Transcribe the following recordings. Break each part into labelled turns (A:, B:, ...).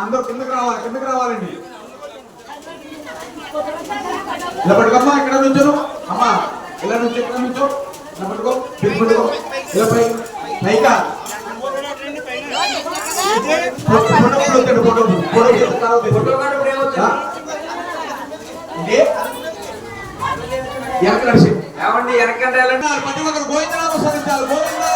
A: అందరూ కిందకి రావాలి కిందకి రావాలండి ఇలా పట్టుకమ్మా ఇక్కడ నుంచోను అమ్మా ఇలా నుంచి ఇక్కడ నుంచో ఇలా పట్టుకో పిలుపుకో ఇలా పై పైకా photo photo photo photo photo
B: photo ఏమండి వెనకంటే వెళ్ళండి
A: ప్రతి ఒక్కరు గోవిందనామ స్మరించాలి. గోవిందా!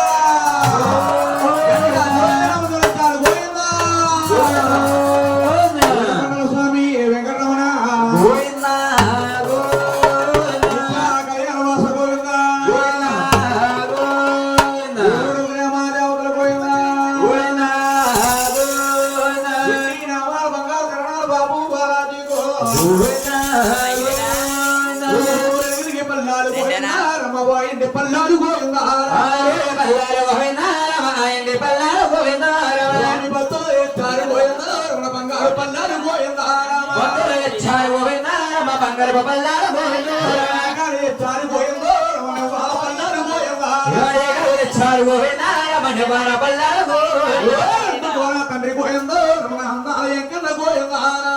A: Moving పల్లాడు గోవింద పల్లాడు
B: గోవింద
A: పల్లాడు గోవింద బంగారు పల్లాడు
B: గోవింద గోవింద
A: బంగారు పల్లాడు గోవింద
B: గోవిందారు గోవిందార
A: తండ్రి గోవిందో రమణ గోవిందార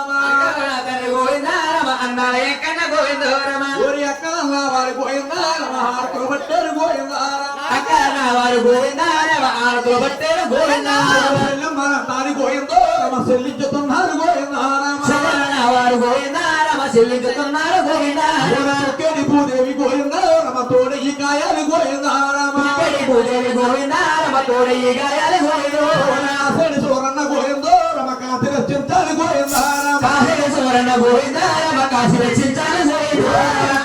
A: చెల్లించుతున్నారు
B: గోవిందారామారు గోవిందారామ చెల్లించుతున్నారు
A: గోవిందారామాకేడి భూదేవి గోవిందారామ తోడయి
B: గాయాలు గోవిందారామాడి భూదేవి గోవిందారామ తోడయి గాయాలు
A: గోవిందారాసడి సూరన్న గోవిందోరమ కాశీ రచించాలి గోవిందారామ
B: కాశీ రచించాలి 감사합니다.